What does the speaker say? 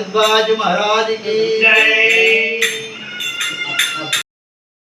ભારદ્વાજ મહારાજ કી. જય.